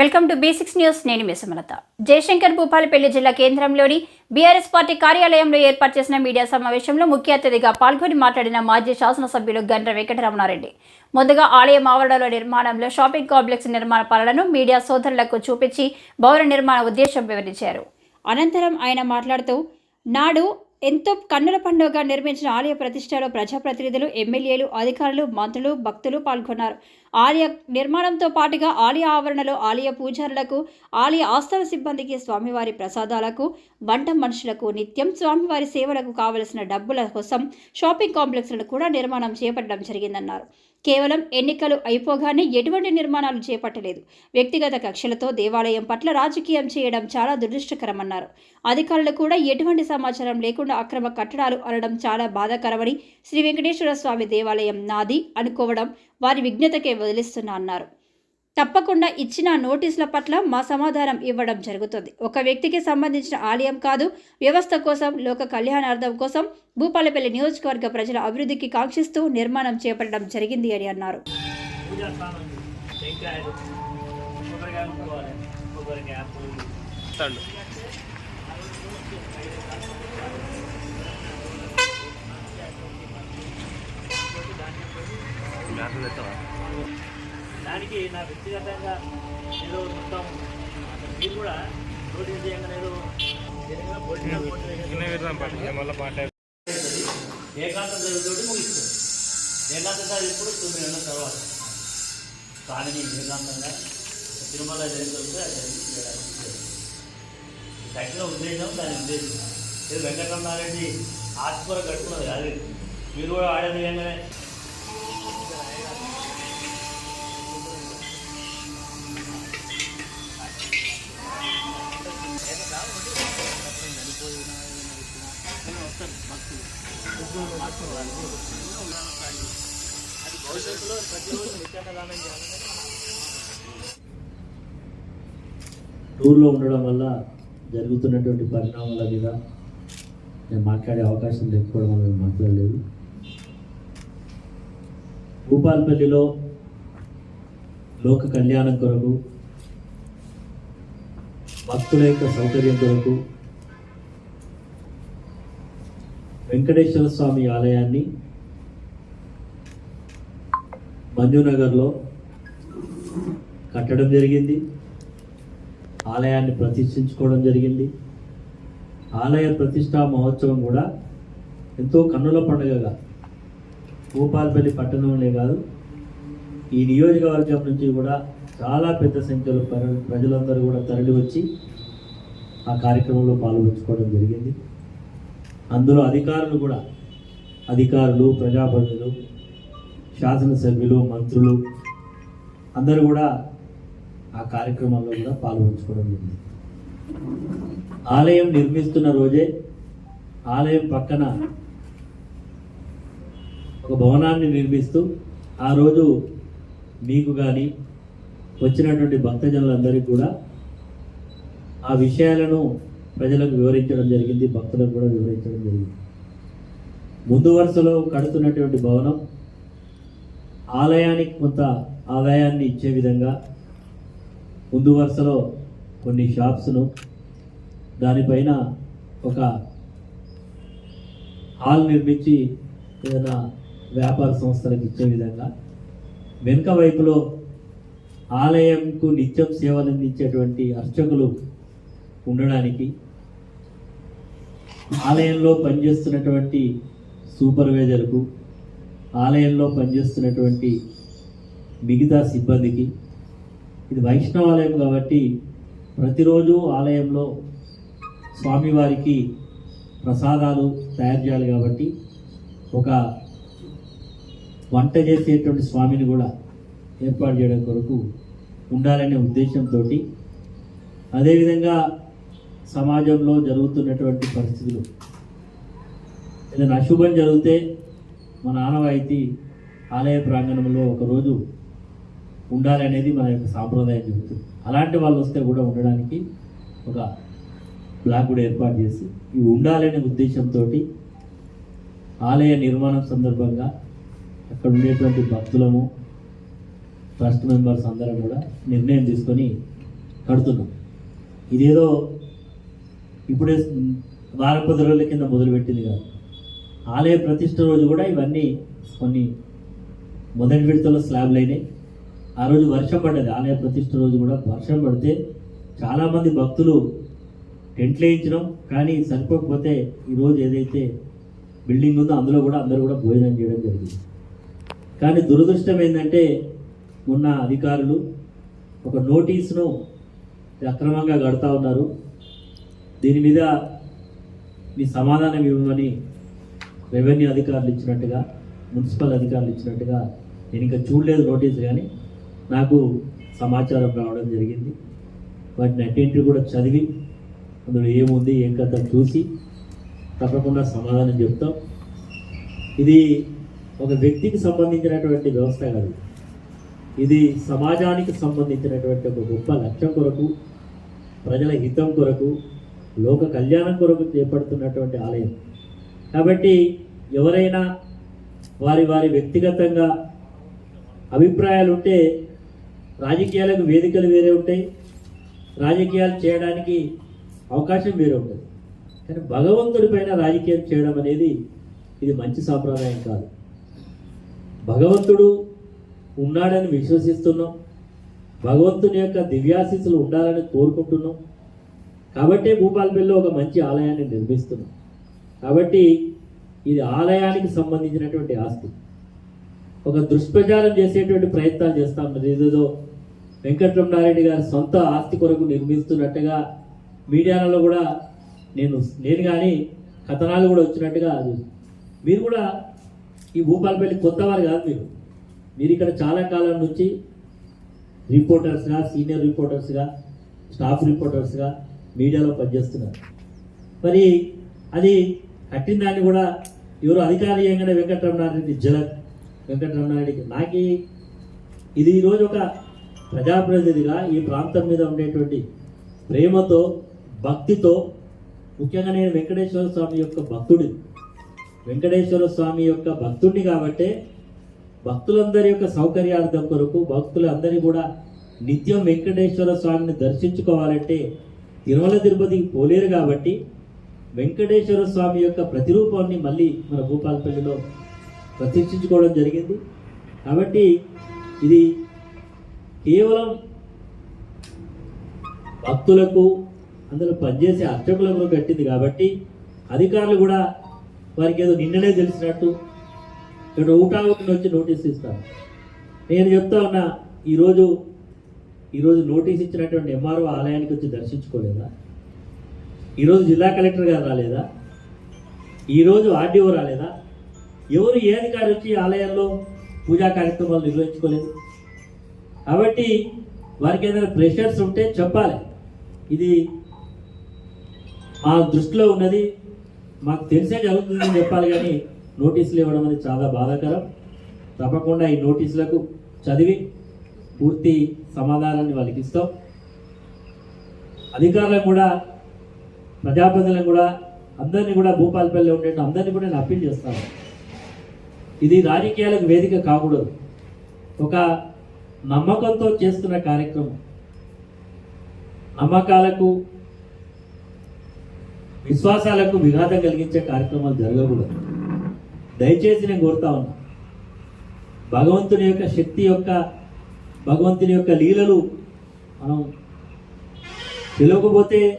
Welcome to basics news. నేను మిసమలత జయశంకర్ భూపాలపల్లి జిల్లా కేంద్రంలోని బీఆర్ఎస్ పార్టీ కార్యాలయంలో ఏర్పాటు చేసిన మీడియా సమావేశంలో ముఖ్య అతిథిగా పాల్గొని మాట్లాడిన మాజీ శాసనసభ్యులు గండ్ర వెంకటరమణారెడ్డి. ముందుగా ఆలయం ఆవరణలో నిర్మాణంలో షాపింగ్ కాంప్లెక్స్ నిర్మాణ పనులను మీడియా సోదరులకు చూపించి భవన నిర్మాణ ఉద్దేశం వివరించారు. అనంతరం ఆయన మాట్లాడుతూ నాడు ఎంతో కన్నుల పండుగగా నిర్మించిన ఆలయ ప్రతిష్టలో ప్రజాప్రతినిధులు ఎమ్మెల్యేలు అధికారులు మంత్రులు భక్తులు పాల్గొన్నారు. ఆలయ నిర్మాణంతో పాటుగా ఆలయ ఆవరణలో ఆలయ పూజారులకు ఆలయ ఆస్థాన సిబ్బందికి స్వామివారి ప్రసాదాలకు వంట మనుషులకు నిత్యం స్వామివారి సేవలకు కావలసిన డబ్బుల కోసం షాపింగ్ కాంప్లెక్స్లను కూడా నిర్మాణం చేపట్టడం జరిగిందన్నారు. కేవలం ఎన్నికలు అయిపోగానే ఎటువంటి నిర్మాణాలు చేపట్టలేదు. వ్యక్తిగత కక్షలతో దేవాలయం పట్ల రాజకీయం చేయడం చాలా దురదృష్టకరమన్నారు. అధికారులు కూడా ఎటువంటి సమాచారం లేకుండా అక్రమ కట్టడాలు అనడం చాలా బాధాకరమని శ్రీ వెంకటేశ్వర స్వామి దేవాలయం నాది అనుకోవడం వారి విజ్ఞతకే వదిలిస్తున్నా అన్నారు. తప్పకుండా ఇచ్చిన నోటీసుల పట్ల మా సమాధానం ఇవ్వడం జరుగుతుంది. ఒక వ్యక్తికి సంబంధించిన ఆలయం కాదు వ్యవస్థ కోసం లోక కళ్యాణార్థం కోసం భూపాలపల్లి నియోజకవర్గ ప్రజల అభివృద్ధికి కాంక్షిస్తూ నిర్మాణం చేపట్టడం జరిగింది అని అన్నారు. దానికి నా వ్యక్తిగతంగా ఏదో మొత్తం మీరు కూడా నోటీస్ ఏదో పాట. ఏకాంతం చదువుతోటి ముగిస్తుంది ఏకాంతం చదువు ఎప్పుడు తొమ్మిది నెలల తర్వాత. కానీ ఏకాంతంగా తిరుమల జరుగుతుంటే తగ్గిన ఉద్దేశం దాని ఉద్దేశం. ఇది వెంకటరమణారెడ్డి ఆత్మకూర కట్టుకున్నది కాదు. మీరు కూడా ఆడేది ఏంటనే అది భవిష్యత్తులో ప్రతిరోజు నిత్యాన్నదానం చేయాలని టూర్లో ఉండడం వల్ల జరుగుతున్నటువంటి పరిణామాల మీద నేను మాట్లాడే అవకాశం లేకపోవడం వల్ల మాట్లాడలేదు భూపాల్పల్లిలో లోక కళ్యాణం కొరకు భక్తుల యొక్క సౌకర్యం కొరకు వెంకటేశ్వర స్వామి ఆలయాన్ని మంజునగర్లో కట్టడం జరిగింది. ఆలయాన్ని ప్రతిష్ఠించుకోవడం జరిగింది. ఆలయ ప్రతిష్టా మహోత్సవం కూడా ఎంతో కన్నుల పండుగగా భూపాలపల్లి పట్టణంలో కాదు ఈ నియోజకవర్గం నుంచి కూడా చాలా పెద్ద సంఖ్యలో ప్రజలందరూ కూడా తరలి వచ్చి ఆ కార్యక్రమంలో పాల్గొంచుకోవడం జరిగింది. అందులో అధికారులు కూడా అధికారులు ప్రజాప్రతినిధులు శాసనసభ్యులు మంత్రులు అందరూ కూడా ఆ కార్యక్రమంలో కూడా పాల్గొంచుకోవడం జరిగింది. ఆలయం నిర్మిస్తున్న రోజే ఆలయం పక్కన ఒక భవనాన్ని నిర్మిస్తూ ఆ రోజు మీకు కానీ వచ్చినటువంటి భక్తజనులందరికీ కూడా ఆ విషయాలను ప్రజలకు వివరించడం జరిగింది భక్తులకు కూడా వివరించడం జరిగింది. ముందు వరుసలో కడుతున్నటువంటి భవనం ఆలయానికి కొంత ఆదాయాన్ని ఇచ్చే విధంగా ముందు వరుసలో కొన్ని షాప్స్ను దానిపైన ఒక హాల్ నిర్మించి ఏదైనా వ్యాపార సంస్థలకు ఇచ్చే విధంగా వెనుక వైపులో ఆలయంకు నిత్యం సేవలు అందించేటువంటి అర్చకులు ఉండడానికి ఆలయంలో పనిచేస్తున్నటువంటి సూపర్వైజర్కు ఆలయంలో పనిచేస్తున్నటువంటి మిగతా సిబ్బందికి ఇది వైష్ణవాలయం కాబట్టి ప్రతిరోజు ఆలయంలో స్వామివారికి ప్రసాదాలు తయారు చేయాలి కాబట్టి ఒక వంట చేసేటువంటి స్వామిని కూడా ఏర్పాటు చేయడం కొరకు ఉండాలనే ఉద్దేశంతో అదేవిధంగా సమాజంలో జరుగుతున్నటువంటి పరిస్థితులు. ఏదైనా అశుభం జరిగితే మన ఆనవాయితీ ఆలయ ప్రాంగణంలో ఒకరోజు ఉండాలనేది మన యొక్క సాంప్రదాయం చెబుతుంది. అలాంటి వాళ్ళు వస్తే కూడా ఉండడానికి ఒక బ్లాక్ కూడా ఏర్పాటు చేసి ఇవి ఉండాలనే ఉద్దేశంతో ఆలయ నిర్మాణం సందర్భంగా అక్కడ ఉండేటువంటి భక్తులము ట్రస్ట్ మెంబర్స్ అందరం కూడా నిర్ణయం తీసుకొని కడుతున్నాం ఇదేదో ఇప్పుడే వారం పది రోజుల కింద మొదలుపెట్టింది కాదు. ఆలయ ప్రతిష్ట రోజు కూడా ఇవన్నీ కొన్ని మొదటి విడతలో స్లాబ్లు అయినాయి. ఆ రోజు వర్షం పడ్డది. ఆలయ ప్రతిష్ట రోజు కూడా వర్షం పడితే చాలామంది భక్తులు టెంట్లు వేయించడం కానీ సరిపోకపోతే ఈరోజు ఏదైతే బిల్డింగ్ ఉందో అందులో కూడా అందరూ కూడా భోజనం చేయడం జరిగింది. కానీ దురదృష్టం ఏంటంటే ఉన్న అధికారులు ఒక నోటీసును అక్రమంగా కడతా ఉన్నారు. దీని మీద మీ సమాధానం ఇవ్వమని రెవెన్యూ అధికారులు ఇచ్చినట్టుగా మున్సిపల్ అధికారులు ఇచ్చినట్టుగా నేను ఇంకా చూడలేదు నోటీస్ కానీ నాకు సమాచారం రావడం జరిగింది. వాటిని అటెంటివ్ కూడా చదివి అందులో ఏముంది ఏం కథ చూసి తప్పకుండా సమాధానం చెప్తాం. ఇది ఒక వ్యక్తికి సంబంధించినటువంటి వ్యవస్థ కాదు. ఇది సమాజానికి సంబంధించినటువంటి ఒక గొప్ప లక్ష్యం కొరకు ప్రజల హితం కొరకు లోక కళ్యాణం కొరకు చేపడుతున్నటువంటి ఆలయం. కాబట్టి ఎవరైనా వారి వారి వ్యక్తిగతంగా అభిప్రాయాలు ఉంటే రాజకీయాలకు వేదికలు వేరే ఉంటాయి రాజకీయాలు చేయడానికి అవకాశం వేరే ఉంటుంది. కానీ భగవంతుడి పైన రాజకీయం చేయడం అనేది ఇది మంచి సాంప్రదాయం కాదు. భగవంతుడు ఉన్నాడని విశ్వసిస్తున్నాం. భగవంతుని యొక్క దివ్యాశీస్సులు ఉండాలని కోరుకుంటున్నాం. కాబట్టే భూపాలపల్లిలో ఒక మంచి ఆలయాన్ని నిర్మిస్తున్నాం కాబట్టి ఇది ఆలయానికి సంబంధించినటువంటి ఆస్తి. ఒక దుష్ప్రచారం చేసేటువంటి ప్రయత్నాలు చేస్తా ఉన్నారు. ఏదేదో వెంకటరమణారెడ్డి గారి సొంత ఆస్తి కొరకు నిర్మిస్తున్నట్టుగా మీడియాలలో కూడా నేను నేను కానీ కథనాలు కూడా వచ్చినట్టుగా అది. మీరు కూడా ఈ భూపాలపల్లి కొత్త వారు కాదు మీరు. మీరు ఇక్కడ చాలా కాలం నుంచి రిపోర్టర్స్గా సీనియర్ రిపోర్టర్స్గా స్టాఫ్ రిపోర్టర్స్గా మీడియాలో పనిచేస్తున్నారు. మరి అది కట్టిన దాన్ని కూడా ఎవరు అధికారియంగానే వెంకటరమణారెడ్డి జలక్ వెంకటరమణారెడ్డికి. నాకు ఇది ఈరోజు ఒక ప్రజాప్రతినిధిగా ఈ ప్రాంతం మీద ఉండేటువంటి ప్రేమతో భక్తితో ముఖ్యంగా నేను వెంకటేశ్వర స్వామి యొక్క భక్తుడి వెంకటేశ్వర స్వామి యొక్క భక్తుడిని కాబట్టే భక్తులందరి యొక్క సౌకర్యార్థం కొరకు భక్తులందరినీ కూడా నిత్యం వెంకటేశ్వర స్వామిని దర్శించుకోవాలంటే తిరుమల తిరుపతికి పోలేరు కాబట్టి వెంకటేశ్వర స్వామి యొక్క ప్రతిరూపాన్ని మళ్ళీ మన భూపాలపల్లిలో ప్రతిష్ఠించుకోవడం జరిగింది. కాబట్టి ఇది కేవలం భక్తులకు అందులో పనిచేసే అర్చకులకు కట్టింది కాబట్టి అధికారులు కూడా వారికి ఏదో నిన్ననే తెలిసినట్టు ఇక్కడ ఊటా ఊటిని వచ్చి నోటీస్ ఇస్తారు. నేను చెప్తా ఉన్నా ఈరోజు ఈరోజు నోటీస్ ఇచ్చినటువంటి ఎంఆర్ఓ ఆలయానికి వచ్చి దర్శించుకోలేదా? ఈరోజు జిల్లా కలెక్టర్ గారు రాలేదా? ఈరోజు ఆర్డీఓ రాలేదా? ఎవరు ఏ అధికారి వచ్చి ఆలయాల్లో పూజా కార్యక్రమాలు నిర్వహించుకోలేదు? కాబట్టి వారికి ఏదైనా ప్రెషర్స్ ఉంటే చెప్పాలి. ఇది మా దృష్టిలో ఉన్నది. మాకు తెలిసే జరుగుతుందని చెప్పాలి కానీ నోటీసులు ఇవ్వడం అనేది చాలా బాధాకరం. తప్పకుండా ఈ నోటీసులకు చదివి పూర్తి సమాధానాన్ని వాళ్ళకి ఇస్తాం. అధికారులకు కూడా ప్రజాప్రతినిధులను కూడా అందరినీ కూడా భూపాలపల్లి ఉండేట్టు అందరినీ కూడా నేను అప్పీల్ చేస్తాను. ఇది రాజకీయాలకు వేదిక కాకూడదు. ఒక నమ్మకంతో చేస్తున్న కార్యక్రమం. నమ్మకాలకు విశ్వాసాలకు విఘాతం కలిగించే కార్యక్రమాలు జరగకూడదు. దయచేసి నేను కోరుతా ఉన్నా భగవంతుని యొక్క శక్తి యొక్క భగవంతుని యొక్క లీలలు మనం తెలియకపోతే